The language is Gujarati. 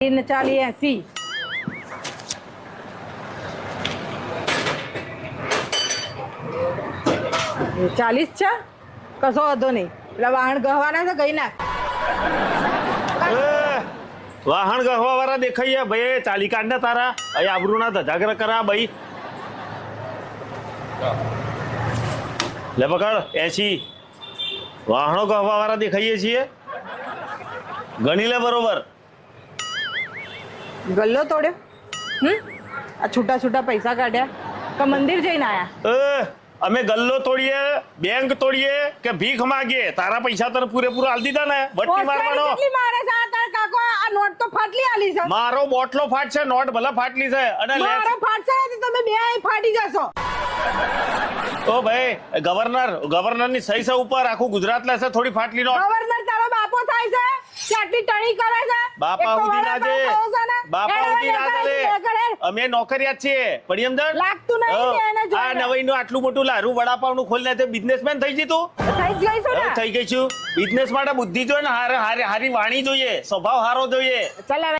तीन चाली ऐसी ચાલીસ છે કશો વાંધો નહીં પેલા વાહન ગહવાના છે ગઈ નાખ એ, વાહણ ગહવા વાળા દેખાઈએ ભાઈ ચાલી કાઢ ને તારા અહીં આબરૂના ધજાગર કરા ભાઈ લે પકડ એસી વાહણો ગહવા વાળા દેખાઈએ છીએ ગણી લે બરોબર ગલ્લો તોડ્યો? હમ? આ છૂટા છૂટા પૈસા કાઢ્યા કે મંદિર જઈને આયા? અમે ગલ્લો તોડીએ બેંક તોડીએ કે ભીખ માગીએ? તારા પૈસા તને પૂરેપૂરો આલ દીધા ને? બટ્ટી મારવાનો? કેટલી મારે છે આ તાર કાકો? આ નોટ તો ફાટલી આલી છે. મારો બોટલો ફાટ છે નોટ ભલે ફાટલી છે. અને લે મારો ફાટશે ને તો તમે બે ફાટી જશો. ઓ ભાઈ ગવર્નર ગવર્નરની સહી છે ઉપર. આખું ગુજરાત લેશે થોડી ફાટલી નોટ. ગવર્નર તારો બાપો થાય છે? કે આટલી ટણી કરે બાપા ઉધી ના છે. બાપા ઉધી ના ચાલે અમે નોકરિયાત છીએ. પડી અંદર? લાગતું નહીં એને જોઈને. આ નવાઈ નું આટલું મોટું લારું વડાપાવનું ખોલી તે બિઝનેસમેન થઈ થઈ ગઈ છો થઈ ગઈ છું. બિઝનેસ માટે બુદ્ધિ જોઈએ ને હારે હારે હારી વાણી જોઈએ. સ્વભાવ હારો જોઈએ. ચાલ હવે.